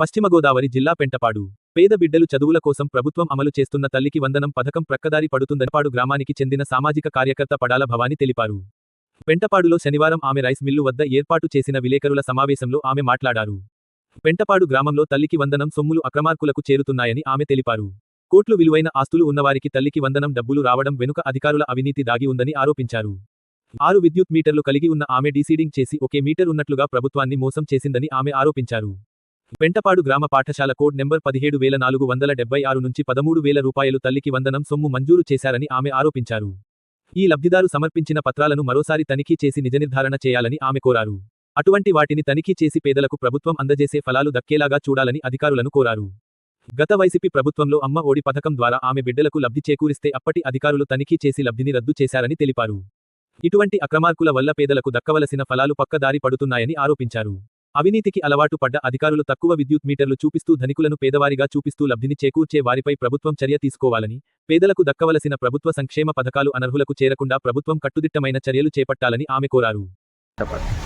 పశ్చిమగోదావరి జిల్లా పెంటపాడు. పేద బిడ్డలు చదువుల కోసం ప్రభుత్వం అమలు చేస్తున్న తల్లికి వందనం పథకం ప్రక్కదారి పడుతుందనపాడు గ్రామానికి చెందిన సామాజిక కార్యకర్త పడాల భవాని తెలిపారు. పెంటపాడులో శనివారం ఆమె రైస్ మిల్లు వద్ద ఏర్పాటు చేసిన విలేకరుల సమావేశంలో ఆమె మాట్లాడారు. పెంటపాడు గ్రామంలో తల్లికి వందనం సొమ్ములు అక్రమార్కులకు చేరుతున్నాయని ఆమె తెలిపారు. కోట్లు విలువైన ఆస్తులు ఉన్నవారికి తల్లికి వందనం డబ్బులు రావడం వెనుక అధికారుల అవినీతి దాగి ఉందని ఆరోపించారు. ఆరు విద్యుత్ మీటర్లు కలిగి ఉన్న ఆమె డీసీడింగ్ చేసి ఒకే మీటర్ ఉన్నట్లుగా ప్రభుత్వాన్ని మోసం చేసిందని ఆమె ఆరోపించారు. పెంటపాడు గ్రామ పాఠశాల కోడ్ నెంబర్ పదిహేడు వేల నాలుగు వందల డెబ్బై ఆరు నుంచి పదమూడు వేల రూపాయలు తల్లికి వందనం సొమ్ము మంజూరు చేశారని ఆమె ఆరోపించారు. ఈ లబ్ధిదారు సమర్పించిన పత్రాలను మరోసారి తనిఖీ చేసి నిజనిర్ధారణ చేయాలని ఆమె కోరారు. అటువంటి వాటిని తనిఖీ చేసి పేదలకు ప్రభుత్వం అందజేసే ఫలాలు దక్కేలాగా చూడాలని అధికారులను కోరారు. గత వైసీపీ ప్రభుత్వంలో అమ్మ ఓడి పథకం ద్వారా ఆమె బిడ్డలకు లబ్ధి చేకూరిస్తే అప్పటి అధికారులు తనిఖీ చేసి లబ్ధిని రద్దు చేశారని తెలిపారు. ఇటువంటి అక్రమార్కుల వల్ల పేదలకు దక్కవలసిన ఫలాలు పక్కదారి పడుతున్నాయని ఆరోపించారు. అవినీతికి అలవాటు పడ్డ అధికారులు తక్కువ విద్యుత్ మీటర్లు చూపిస్తూ ధనికులను పేదవారిగా చూపిస్తూ లబ్ధిని చేకూర్చే వారిపై ప్రభుత్వం చర్య తీసుకోవాలని పేదలకు దక్కవలసిన ప్రభుత్వ సంక్షేమ పథకాలు అనర్హులకు చేరకుండా ప్రభుత్వం కట్టుదిట్టమైన చర్యలు చేపట్టాలని ఆమె కోరారు.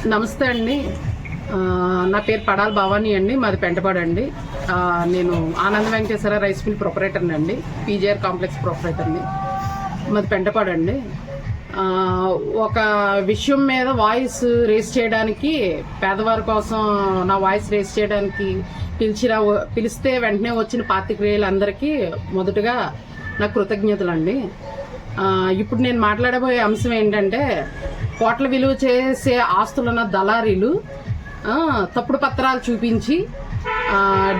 నమస్తే అండి. నా పేరు పడాల్ భవానీ అండి. మాది పెంటపాడు అండి. నేను ఆనంద వెంకటేశ్వర రైస్ మిల్ ప్రొపరేటర్ని అండి. పీజీఆర్ కాంప్లెక్స్ ప్రొపరేటర్ని. మాది పెంటపాడు అండి. ఒక విషయం మీద వాయిస్ రేస్ చేయడానికి పేదవారి కోసం నా వాయిస్ రేస్ చేయడానికి పిలిచిన పిలిస్తే వెంటనే వచ్చిన పాతికేయులందరికీ మొదటగా నా కృతజ్ఞతలు అండి ఇప్పుడు నేను మాట్లాడబోయే అంశం ఏంటంటే కోట్ల విలువ చేసే ఆస్తులున్న దళారీలు తప్పుడు పత్రాలు చూపించి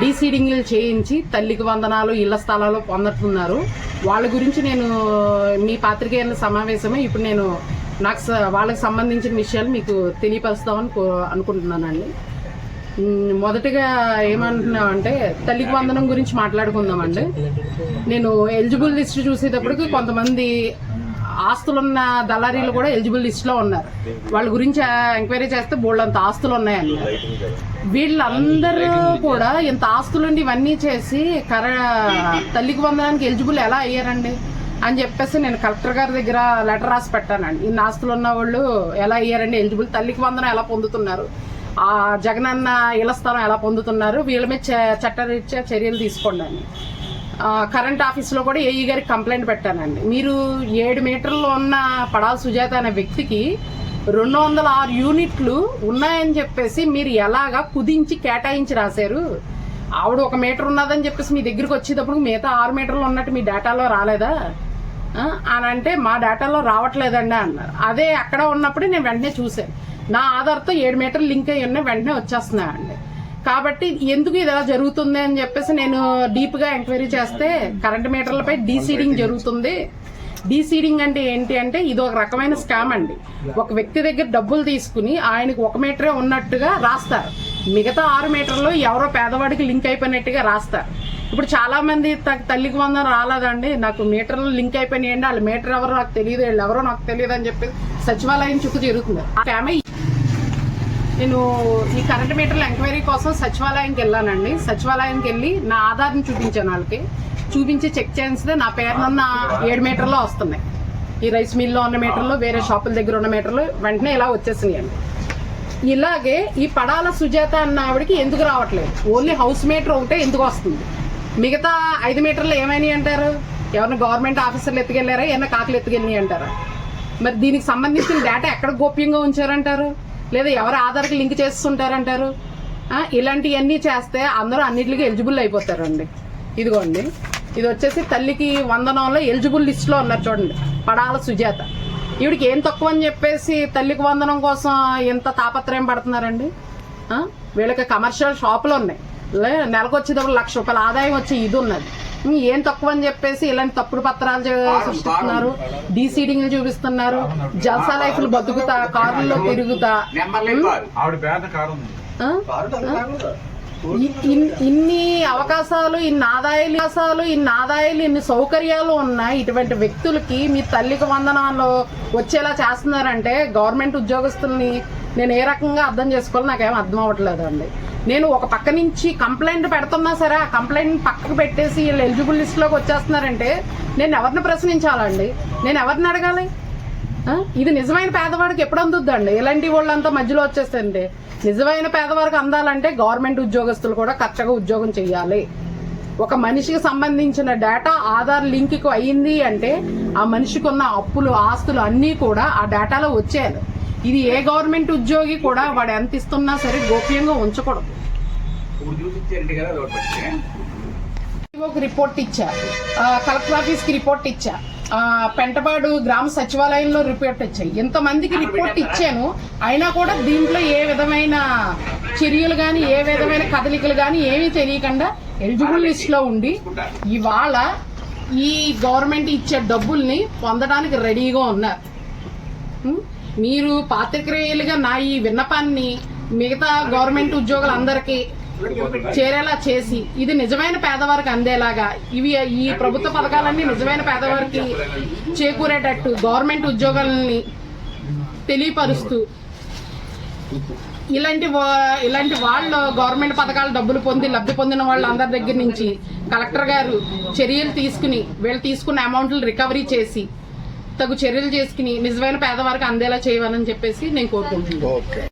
డీసీడింగ్లు చేయించి తల్లికి వందనాలు ఇళ్ళ స్థలాలు పొందుతున్నారు వాళ్ళ గురించి నేను మీ పాత్రికేయుల సమావేశమే ఇప్పుడు నేను నాకు స- వాళ్ళకి సంబంధించిన విషయాలు మీకు తెలియపరుస్తామని కో- అనుకుంటున్నానండి. మొదటిగా మొదటగా ఏమంటున్నామంటే తల్లికి వందనం గురించి మాట్లాడుకుందామండి. నేను ఎలిజిబుల్ లిస్ట్ చూసేటప్పటికి కొంతమంది ఆస్తులున్న దళారీలు కూడా ఎలిజిబుల్ లిస్ట్లో ఉన్నారు. వాళ్ళ గురించి ఎంక్వైరీ చేస్తే బోల్డంత ఆస్తులు ఉన్నాయని వీళ్ళందరూ కూడా ఇంత ఆస్తులుండి ఇవన్నీ చేసి కర తల్లికి వందడానికి ఎలిజిబుల్ ఎలా అయ్యారండి? అని చెప్పేసి నేను కలెక్టర్ గారి దగ్గర లెటర్ రాసి పెట్టానండి. ఇన్ని ఆస్తులు ఉన్న వాళ్ళు ఎలా అయ్యారండి? ఎలిజిబుల్ తల్లికి వందనం ఎలా పొందుతున్నారు? ఆ జగనన్న ఇళ్ళ స్థలం ఎలా పొందుతున్నారు? వీళ్ళ మీద చ- చట్టరీత్యా చర్యలు తీసుకోండి అని. కరెంట్ ఆఫీస్లో కూడా ఏఈ గారికి కంప్లైంట్ పెట్టానండి. మీరు ఏడు మీటర్లు ఉన్న పడాల సుజాత అనే వ్యక్తికి రెండు వందల ఆరు యూనిట్లు ఉన్నాయని చెప్పేసి మీరు ఎలాగా కుదించి కేటాయించి రాశారు? ఆవిడ ఒక మీటర్ ఉన్నదని చెప్పేసి మీ దగ్గరికి వచ్చేటప్పుడు మిగతా ఆరు మీటర్లు ఉన్నట్టు మీ డేటాలో రాలేదా? అని అంటే మా డేటాలో రావట్లేదండి అన్నారు. అదే అక్కడ ఉన్నప్పుడే నేను వెంటనే చూశాను. నా ఆధార్తో ఏడు మీటర్లు లింక్ అయ్యి ఉన్నాయి వెంటనే వచ్చేస్తున్నాయండి. కాబట్టి ఎందుకు ఇది ఎలా జరుగుతుంది అని చెప్పేసి నేను డీప్గా ఎంక్వైరీ చేస్తే కరెంట్ మీటర్లపై డీసీడింగ్ జరుగుతుంది. డీసీడింగ్ అంటే ఏంటి అంటే ఇది ఒక రకమైన స్కామ్ అండి. ఒక వ్యక్తి దగ్గర డబ్బులు తీసుకుని ఆయనకు ఒక మీటరే ఉన్నట్టుగా రాస్తారు. మిగతా ఆరు మీటర్లు ఎవరో పేదవాడికి లింక్ అయిపోయినట్టుగా రాస్తారు. ఇప్పుడు చాలా మంది తల్లికి వందన రాలేదండి. నాకు మీటర్లు లింక్ అయిపోయినాయండి. వాళ్ళ మీటర్ ఎవరో నాకు తెలియదు వీళ్ళు ఎవరో నాకు తెలియదు అని చెప్పి సచివాలయం చుట్టూ ఆ స్కామే నేను ఈ కరెంట్ మీటర్ల ఎంక్వైరీ కోసం సచివాలయంకి వెళ్ళానండి. సచివాలయానికి వెళ్ళి నా ఆధార్ని చూపించాను వాళ్ళకి. చూపించి చెక్ చేస్తే నా పేరునున్న ఏడు మీటర్లో వస్తున్నాయి. ఈ రైస్ మిల్లో ఉన్న మీటర్లు వేరే షాపుల దగ్గర ఉన్న మీటర్లు వెంటనే ఇలా వచ్చేసినాయండి. ఇలాగే ఈ పడాల సుజాత అన్న ఆవిడకి ఎందుకు రావట్లేదు? ఓన్లీ హౌస్ మీటర్ ఒకటే ఎందుకు వస్తుంది? మిగతా ఐదు మీటర్లు ఏమైనాయి అంటారు? ఎవరిన గవర్నమెంట్ ఆఫీసర్లు ఎత్తుకెళ్ళారా? ఏమైనా కాకులు ఎత్తుకెళ్ళినాయి అంటారా? మరి దీనికి సంబంధించిన డేటా ఎక్కడ గోప్యంగా ఉంచారంటారు? లేదా ఎవరు ఆధార్కి లింక్ చేస్తుంటారంటారు? ఇలాంటివన్నీ చేస్తే అందరూ అన్నిటికీ ఎలిజిబుల్ అయిపోతారండి. ఇదిగోండి. ఇది వచ్చేసి తల్లికి వందనంలో ఎలిజిబుల్ లిస్ట్లో ఉన్నారు చూడండి. పడాల సుజాత. ఈవిడికి ఏం తక్కువ అని చెప్పేసి తల్లికి వందనం కోసం ఎంత తాపత్రయం పడుతున్నారండి? వీళ్ళకి కమర్షియల్ షాపులు ఉన్నాయి. లే నెలకు వచ్చేటప్పుడు లక్ష రూపాయల ఆదాయం వచ్చి ఇది ఉన్నది. ఏం తక్కువ అని చెప్పేసి ఇలాంటి తప్పుడు పత్రాలు సృష్టిస్తున్నారు. డీసీడింగ్లు చూపిస్తున్నారు. జల్సా లైఫ్లు బతుకుతా కార్లలో తిరుగుతా. ఆవిడ పేద కారు ఉంది. ఆ? ఇ- ఇన్- ఇన్ని అవకాశాలు ఇన్ని ఆదాయాలు అవకాశాలు ఇన్ని ఆదాయాలు ఇన్ని సౌకర్యాలు ఉన్నాయి ఇటువంటి వ్యక్తులకి మీ తల్లికి వందనాలు వచ్చేలా చేస్తున్నారంటే గవర్నమెంట్ ఉద్యోగస్తుల్ని నేను ఏ రకంగా అర్థం చేసుకోవాలో నాకేం అర్థం అవ్వట్లేదు అండి నేను ఒక పక్క నుంచి కంప్లైంట్ పెడుతున్నా సరే ఆ కంప్లైంట్ పక్కకు పెట్టేసి వీళ్ళు ఎలిజిబుల్ లిస్ట్లోకి వచ్చేస్తున్నారంటే నేను ఎవరిని ప్రశ్నించాలండి? నేను ఎవరిని అడగాలి? ఇది నిజమైన పేదవాడికి ఎప్పుడు అందుద్దండి? ఇలాంటి వాళ్ళంతా మధ్యలో వచ్చేస్తుంది నిజమైన పేదవారికి అందాలంటే గవర్నమెంట్ ఉద్యోగస్తులు కూడా కచ్చగా ఉద్యోగం చేయాలి ఒక మనిషికి సంబంధించిన డేటా ఆధార్ లింక్కు అయ్యింది అంటే ఆ మనిషికి ఉన్న అప్పులు ఆస్తులు అన్నీ కూడా ఆ డేటాలో వచ్చేయాలి. ఇది ఏ గవర్నమెంట్ ఉద్యోగి కూడా వాడు ఎంత ఇస్తున్నా సరే గోప్యంగా ఉంచకూడదు. ఒక రిపోర్ట్ ఇచ్చా. కలెక్టర్ ఆఫీస్కి రిపోర్ట్ ఇచ్చా. పెంటపాడు గ్రామ సచివాలయంలో రిపోర్ట్ ఇచ్చాయి ఇంతమందికి రిపోర్ట్ ఇచ్చాను అయినా కూడా దీంట్లో ఏ విధమైన చర్యలు కానీ ఏ విధమైన కదలికలు కానీ ఏమీ తెలియకుండా ఎలిజిబుల్ లిస్ట్లో ఉండి ఇవాళ ఈ గవర్నమెంట్ ఇచ్చే డబ్బుల్ని పొందడానికి రెడీగా ఉన్నారు. మీరు పాత్రికేయులుగా నా ఈ విన్నపాన్ని మిగతా గవర్నమెంట్ ఉద్యోగులందరికీ చేరేలా చేసి ఇది నిజమైన పేదవారికి అందేలాగా ఇవి ఈ ప్రభుత్వ పథకాలన్నీ నిజమైన పేదవారికి చేకూరేటట్టు గవర్నమెంట్ ఉద్యోగాలని తెలియపరుస్తూ ఇలాంటి వా- ఇలాంటి వాళ్ళు గవర్నమెంట్ పథకాలు డబ్బులు పొంది లబ్ధి పొందిన వాళ్ళందరి దగ్గర నుంచి కలెక్టర్ గారు చర్యలు తీసుకుని వీళ్ళు తీసుకున్న అమౌంట్లు రికవరీ చేసి తగు చర్యలు చేసుకుని నిజమైన పేదవారికి అందేలా చేయాలని చెప్పేసి నేను కోరుకుంటున్నాను. ఓకే.